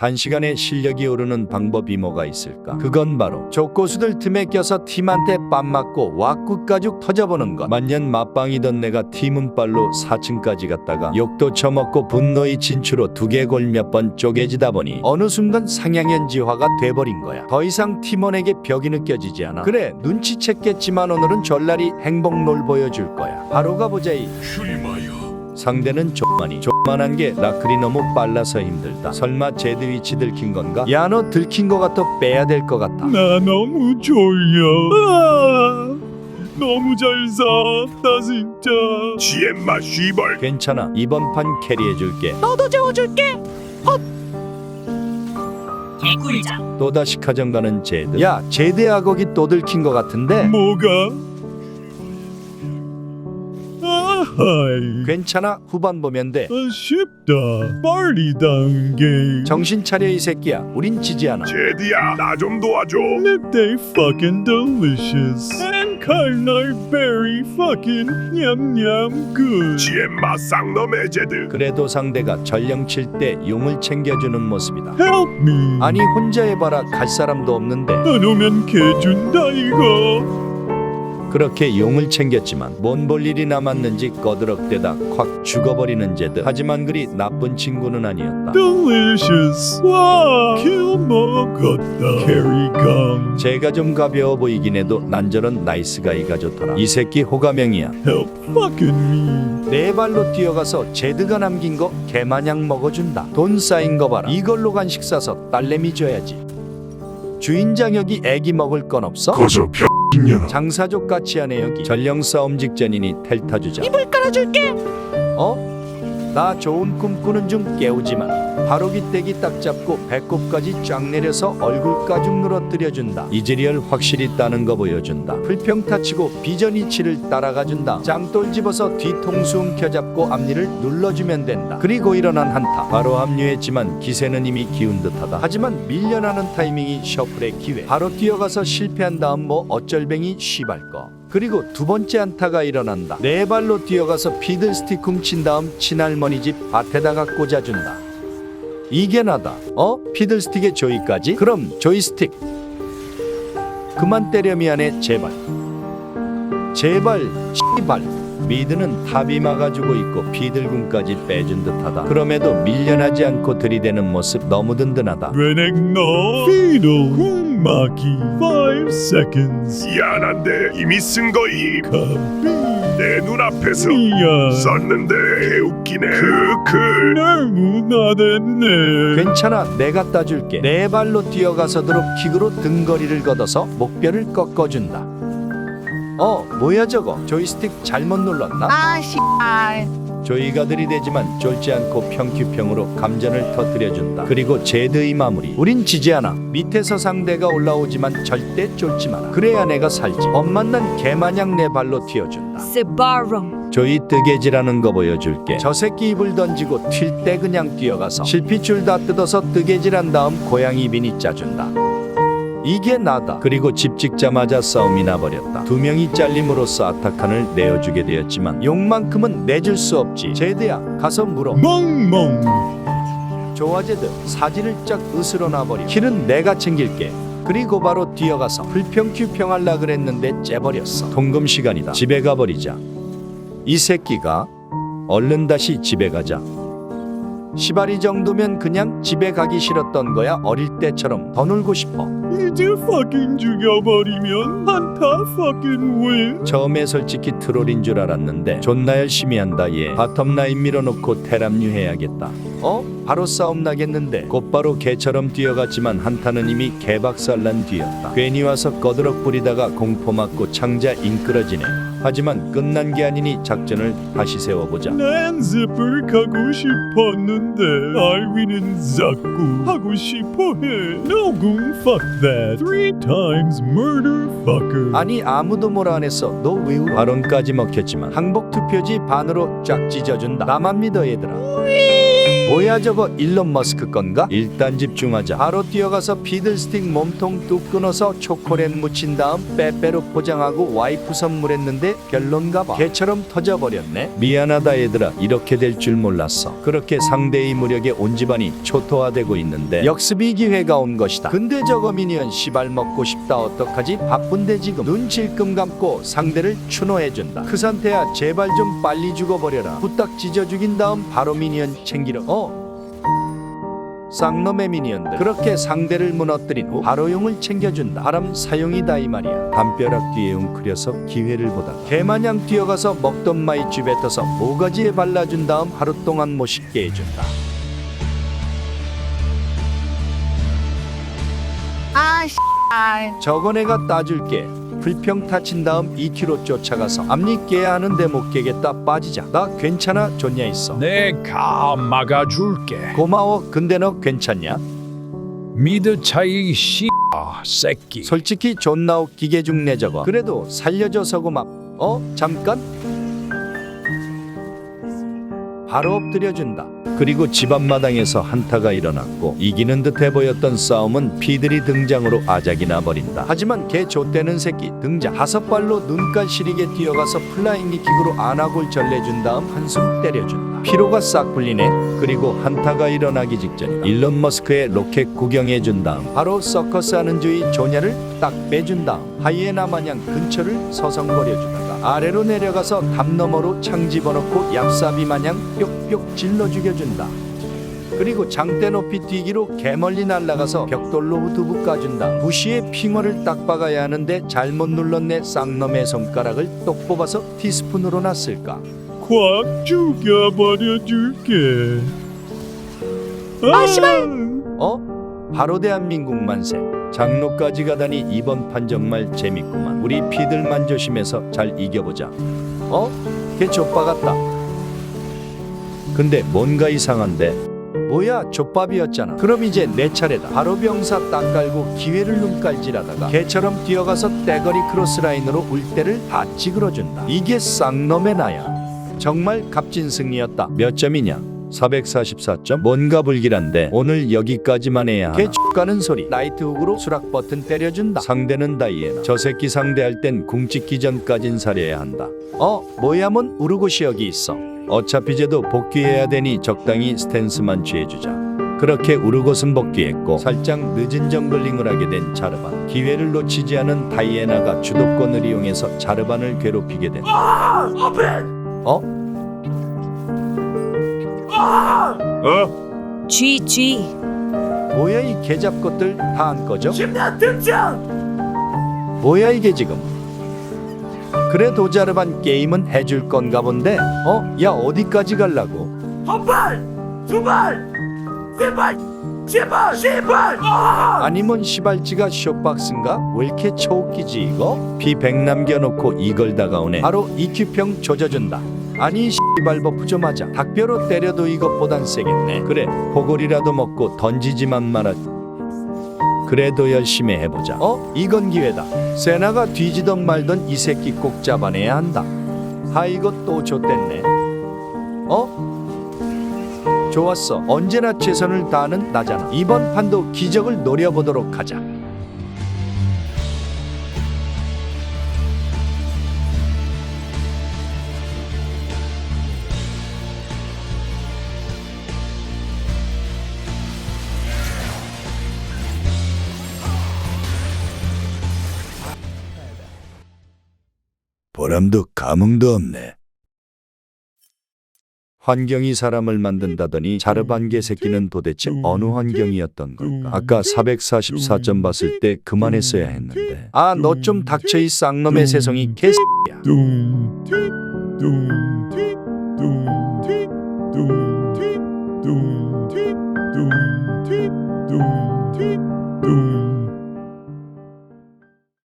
단시간에 실력이 오르는 방법이 뭐가 있을까? 그건 바로 족고수들 틈에 껴서 팀한테 빰 맞고 왁구가죽 터져보는 것. 만년 맞방이던 내가 팀은빨로 4층까지 갔다가 욕도 처먹고 분노의 진추로 두개골 몇 번 쪼개지다 보니 어느 순간 상향연지화가 돼버린 거야. 더 이상 팀원에게 벽이 느껴지지 않아. 그래 눈치챘겠지만 오늘은 전날이 행복놀 보여줄 거야. 바로 가보자 이. 슈리마야 상대는 조만이 조만한 게 라클이 너무 빨라서 힘들다 설마 제드 위치 들킨 건가? 야 너 들킨 거 같아 빼야 될 거 같아 나 너무 졸려 아, 너무 잘 샀다 진짜 지엠마 씨발 괜찮아 이번 판 캐리해줄게 너도 재워줄게. 헛. 개꿀장. 또다시 가정 가는 제드 야 제드야 거기 또 들킨 거 같은데 뭐가? 하이. 괜찮아 후반 보면 돼. 아쉽다. 빨리 단계 정신 차려 이 새끼야. 우린 지지 않아. 제드야 나 좀 도와줘. They fucking delicious. And 칼날 very fucking 냠냠 good. 지엠마 쌍놈의 제드. 그래도 상대가 전령 칠 때 용을 챙겨주는 모습이다. Help me. 아니 혼자 해봐라. 갈 사람도 없는데. 안 오면 개 준다 이거 그렇게 용을 챙겼지만 뭔 볼 일이 남았는지 꺼드럭대다 콱 죽어버리는 제드 하지만 그리 나쁜 친구는 아니었다. Delicious. 와 킬 먹었다. 캐리건 제가 좀 가벼워 보이긴 해도 난 저런 나이스 가이가 좋더라. 이 새끼 호가명이야. Help fucking me. 네 발로 뛰어가서 제드가 남긴 거 개마냥 먹어준다. 돈 쌓인 거 봐라. 이걸로 간식 사서 딸내미 줘야지. 주인장 여기 애기 먹을 건 없어? 거저 장사족 같이 하네 여기 전령 싸움 직전이니 텔타 주자 이불 깔아줄게. 어? 나 좋은 꿈 꾸는 중 깨우지 마 바로 기대기 딱 잡고 배꼽까지 쫙 내려서 얼굴 가죽 늘어뜨려준다. 이즈리얼 확실히 따는 거 보여준다. 풀평타 치고 비전 이치를 따라가준다. 짱돌 집어서 뒤통수 움켜잡고 앞니를 눌러주면 된다. 그리고 일어난 한타. 바로 합류했지만 기세는 이미 기운 듯하다. 하지만 밀려나는 타이밍이 셔플의 기회. 바로 뛰어가서 실패한 다음 뭐 어쩔뱅이 쉬발거. 그리고 두 번째 안타가 일어난다. 네 발로 뛰어가서 피들스틱 훔친 다음 친할머니 집 밭에다가 꽂아준다. 이게 나다. 어? 피들스틱에 조이까지? 그럼 조이스틱. 그만 때려 미안해 제발. 제발 씨발. 미드는 탑이 막아주고 있고 피들군까지 빼준 듯하다. 그럼에도 밀려나지 않고 들이대는 모습 너무 든든하다. 베넥너 피도 쿵마기 5 seconds 미안한데 이미 쓴 거이 내 눈앞에서 미안. 썼는데 개웃기네. 크크. 너무 나댔네 괜찮아 내가 따줄게. 네 발로 뛰어가서 드롭킥으로 등거리를 걷어서 목뼈를 꺾어준다. 어 뭐야 저거? 조이스틱 잘못 눌렀나? 아 씨발. 조이가 들이대지만 쫄지 않고 평큐평으로 감전을 터뜨려준다. 그리고 제드의 마무리. 우린 지지 않아. 밑에서 상대가 올라오지만 절대 쫄지 마라. 그래야 내가 살지. 엄만난 개마냥 내 발로 튀어준다. 스바롬. 조이 뜨개질하는 거 보여줄게. 저 새끼 입을 던지고 튈 때 그냥 뛰어가서 실핏줄 다 뜯어서 뜨개질한 다음 고양이 비니 짜준다 이게 나다. 그리고 집 찍자마자 싸움이 나버렸다. 두 명이 잘림으로써 아타칸을 내어주게 되었지만 욕만큼은 내줄 수 없지. 제드야 가서 물어. 멍멍. 좋아 제드 사지를 쫙 으스러 놔버려. 킬은 내가 챙길게. 그리고 바로 뛰어가서 불평큐평 할라 그랬는데 째버렸어. 통금 시간이다. 집에 가버리자. 이 새끼가 얼른 다시 집에 가자 시바리 정도면 그냥 집에 가기 싫었던 거야 어릴 때처럼 더 놀고 싶어. 이제 fucking 죽여버리면 한타 fucking win 처음에 솔직히 트롤인 줄 알았는데 존나 열심히 한다 얘. 바텀 라인 밀어놓고 테람류 해야겠다. 어? 바로 싸움 나겠는데 곧바로 개처럼 뛰어갔지만 한타는 이미 개박살난 뒤였다. 괜히 와서 꺼드럭 부리다가 공포 맞고 창자 인끌어지네. 하지만 끝난 게 아니니 작전을 다시 세워보자. 난 zipper 가고 싶었는데 알위는 자꾸 하고 싶어해. 노궁 fuck that. Three times murder fucker. 아니 아무도 뭐라 안 했어. 너왜 울어 발언까지 먹혔지만. 항복 투표지 반으로 쫙 찢어준다. 나만 믿어 얘들아. 뭐야 저거 저거 일론 머스크 건가? 일단 집중하자. 바로 뛰어가서 피들스틱 몸통 뚝 끊어서 초콜릿 묻힌 다음 빼빼로 포장하고 와이프 선물했는데 별론가 봐. 개처럼 터져버렸네. 미안하다 얘들아. 이렇게 될 줄 몰랐어. 그렇게 상대의 무력에 온 집안이 초토화되고 있는데 역습이 기회가 온 것이다. 근데 저거 미니언 시발 먹고 싶다 어떡하지? 바쁜데 지금 눈 질끔 감고 상대를 추노해준다. 그 상태야 제발 좀 빨리 죽어버려라. 후딱 찢어 죽인 다음 바로 미니언 챙기러. 어? 쌍놈의 미니언들. 그렇게 상대를 무너뜨린 후 바로 용을 챙겨준다 바람 사용이다 이 말이야. 담벼락 뒤에 웅크려서 기회를 보다가 개마냥 뛰어가서 먹던 마이 쥐 뱉어서 모가지에 발라준 다음 하루 동안 못 씻게 해준다. 아 씨발. 저거 내가 따줄게 불평 타 친 다음 2km 쫓아가서 앞니 깨야 하는데 못 깨겠다 빠지자 나 괜찮아 좋냐 있어 내가 막아줄게. 고마워 근데 너 괜찮냐 미드 차이 씨 새끼. 솔직히 존나 웃기게 죽네 저거 그래도 살려줘서 고맙 어? 잠깐? 바로 엎드려준다 그리고 집 앞마당에서 한타가 일어났고 이기는 듯해 보였던 싸움은 피들이 등장으로 아작이 나버린다. 하지만 개 좆대는 새끼 등장. 다섯 발로 눈깔 시리게 뛰어가서 플라잉 킥으로 안아골 전래준 다음 한숨 때려준다. 피로가 싹 풀리네. 그리고 한타가 일어나기 직전 일론 머스크의 로켓 구경해준 다음 바로 서커스 하는 주의 조냐를 딱 빼준 다음 하이에나 마냥 근처를 서성거려주다가 아래로 내려가서 담 너머로 창 집어넣고 얍삽이 마냥 뾱뾱 질러 죽여준다 그리고 장대 높이 뛰기로 개멀리 날아가서 벽돌로 후두부 까준다 무시의 핑어를 딱 박아야 하는데 잘못 눌렀네 쌍놈의 손가락을 똑 뽑아서 티스푼으로 놨을까 꽉 죽여버려 줄게. 아, 씨발. 어? 바로 대한민국 만세. 장로까지 가다니 이번 판 정말 재밌구만. 우리 피들 만 조심해서 잘 이겨보자. 어? 걔 족바 같다. 근데 뭔가 이상한데. 뭐야 족밥이었잖아. 그럼 이제 내 차례다. 바로 병사 딱 깔고 기회를 눈깔질하다가 개처럼 뛰어가서 떼거리 크로스라인으로 울대를 다 찌그러준다. 이게 쌍놈의 나야. 정말 값진 승리였다. 몇 점이냐? 444점? 뭔가 불길한데 오늘 여기까지만 해야 하나. 개축가는 소리 나이트 훅으로 수락 버튼 때려준다 상대는 다이애나 저 새끼 상대할 땐 궁찍기 전까진 살려야 한다 어? 뭐야몬 우르고시 여기 있어 어차피 쟤도 복귀해야 되니 적당히 스탠스만 취해주자 그렇게 우르곳은 복귀했고 살짝 늦은 정글링을 하게 된 자르반 기회를 놓치지 않은 다이애나가 주도권을 이용해서 자르반을 괴롭히게 된다 어? 어? G G 뭐야 이 개잡것들 다 안 꺼져? 뭐야 이게 지금? 그래 도자르반 게임은 해줄 건가 본데? 어? 야 어디까지 갈라고? 아니면 시발지가 쇼박스인가? 왜 이렇게 초웃기지 이거? 피백 남겨놓고 이걸 다가오네 바로 EQ평 조져준다 아니 시발 버프 좀 하자. 닭뼈로 때려도 이것보단 세겠네. 그래 포골이라도 먹고 던지지만 말아. 그래도 열심히 해보자. 어? 이건 기회다. 세나가 뒤지던 말던 이 새끼 꼭 잡아내야 한다. 하 이거 또 좆됐네. 어? 좋았어. 언제나 최선을 다하는 나잖아. 이번 판도 기적을 노려보도록 하자 보람도 감흥도 없네. 환경이 사람을 만든다더니 자르반개 새끼는 도대체 어느 환경이었던 걸까? 아까 444점 봤을 때 그만했어야 했는데. 아, 너 좀 닥쳐 이 쌍놈의 세상이 개새끼야.